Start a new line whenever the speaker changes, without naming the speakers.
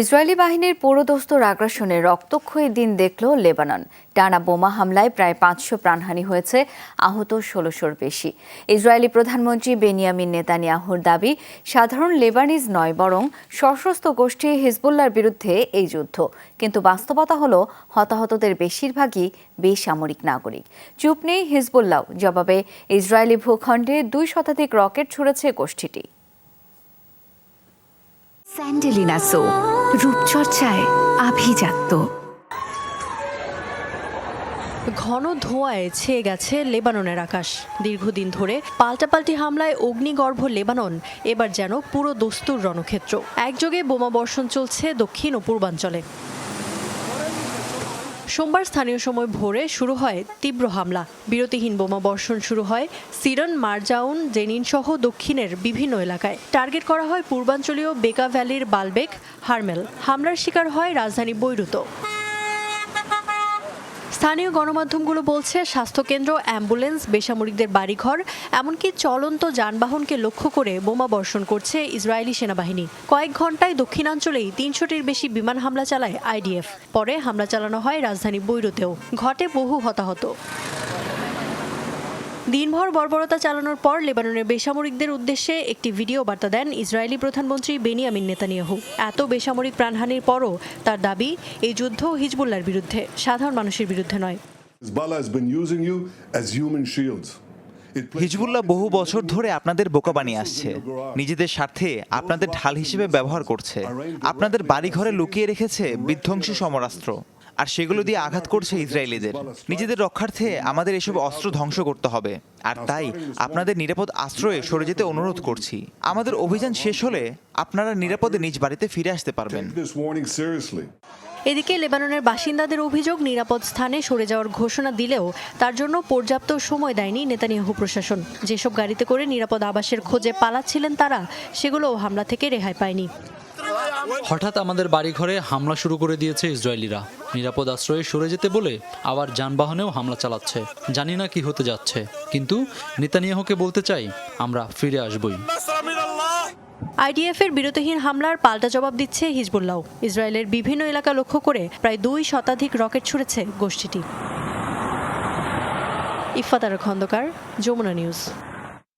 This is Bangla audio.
ইসরায়েলি বাহিনীর পৌরদস্তুর আগ্রাসনে রক্তক্ষয়ী দিন দেখল লেবানন টানা বোমা হামলায় প্রায় পাঁচশো প্রাণহানি হয়েছে আহত ষোলোশোর বেশি ইসরায়েলি প্রধানমন্ত্রী বেনিয়ামিন নেতানিয়াহুর দাবি সাধারণ লেবানিজ নয় বরং সশস্ত্র গোষ্ঠী হিজবুল্লার বিরুদ্ধে এই যুদ্ধ কিন্তু বাস্তবতা হল হতাহতদের বেশিরভাগই বেসামরিক নাগরিক চুপ নেই হিজবুল্লাও জবাবে ইসরায়েলি ভূখণ্ডে দুই শতাধিক রকেট ছুড়েছে গোষ্ঠীটি স্যান্ডেলিনা সো রূপচর্চায়
আভিজাত্য ঘন ধোঁয়ায় ছেয়ে গেছে লেবাননের আকাশ দীর্ঘদিন ধরে পাল্টাপাল্টি হামলায় অগ্নিগর্ভ লেবানন এবার যেন পুরো দস্তুর রণক্ষেত্র একযোগে বোমাবর্ষণ চলছে দক্ষিণ ও পূর্বাঞ্চলে সোমবার স্থানীয় সময় ভোরে শুরু হয় তীব্র হামলা বিরতিহীন বোমা বর্ষণ শুরু হয় সিরন মারজাউন জেনিন সহ দক্ষিণের বিভিন্ন এলাকায় টার্গেট করা হয় পূর্বাঞ্চলীয় বেকা ভ্যালির বালবেক হারমেল হামলার শিকার হয় রাজধানী বৈরুত স্থানীয় গণমাধ্যমগুলো বলছে স্বাস্থ্যকেন্দ্র অ্যাম্বুলেন্স বেসামরিকদের বাড়িঘর এমনকি চলন্ত যানবাহনকে লক্ষ্য করে বোমা বর্ষণ করছে ইসরায়েলি সেনাবাহিনী কয়েক ঘন্টায় দক্ষিণাঞ্চলেই তিনশোটির বেশি বিমান হামলা চালায় আইডিএফ পরে হামলা চালানো হয় রাজধানী বৈরুতেও ঘটে বহু হতাহত দিনভর বর্বরতা চালানোর পর লেবাননের বেসামরিকদের উদ্দেশ্যে একটি ভিডিও বার্তা দেন ইসরায়েলি প্রধানমন্ত্রী বেনিয়ামিন নেতানিয়াহু এত বেসামরিক প্রাণহানির পরও তার দাবি এই যুদ্ধ হিজবুল্লার বিরুদ্ধে সাধারণ মানুষের বিরুদ্ধে নয়
হিজবুল্লাহ বহু বছর ধরে আপনাদের বোকা বানিয়ে আসছে নিজেদের স্বার্থে আপনাদের ঢাল হিসেবে ব্যবহার করছে আপনাদের বাড়িঘরে লুকিয়ে রেখেছে বিধ্বংসী সমরাস্ত্র আর সেগুলো দিয়ে আঘাত করছে ইসরায়েলিদের নিজেদের রক্ষার্থে আমাদের এসব অস্ত্র ধ্বংস করতে হবে আর তাই আপনাদের নিরাপদ আশ্রয়ে সরে যেতে অনুরোধ করছি আমাদের অভিযান শেষ হলে আপনারা নিরাপদে নিজ বাড়িতে ফিরে আসতে পারবেন
এদিকে লেবাননের বাসিন্দাদের অভিযোগ নিরাপদ স্থানে সরে যাওয়ার ঘোষণা দিলেও তার জন্য পর্যাপ্ত সময় দেয়নি নেতানিয়াহু প্রশাসন যেসব গাড়িতে করে নিরাপদ আবাসের খোঁজে পালাচ্ছিলেন তারা সেগুলোও হামলা থেকে রেহাই পায়নি
হঠাৎ আমাদের বাড়িঘরে হামলা শুরু করে দিয়েছে ইসরায়েলিরা নিরাপদ আশ্রয়ে সরে যেতে বলে আবার যানবাহনেও হামলা চালাচ্ছে জানি না কি হতে যাচ্ছে কিন্তু নেতানিয়াহকে বলতে চাই আমরা ফিরে আসবই
আইডিএফ এর বিরতিহীন হামলার পাল্টা জবাব দিচ্ছে হিজবুল্লাহ ইসরায়েলের বিভিন্ন এলাকা লক্ষ্য করে প্রায় দুই শতাধিক রকেট ছুড়েছে গোষ্ঠীটি ইফাতার খন্দকার যমুনা নিউজ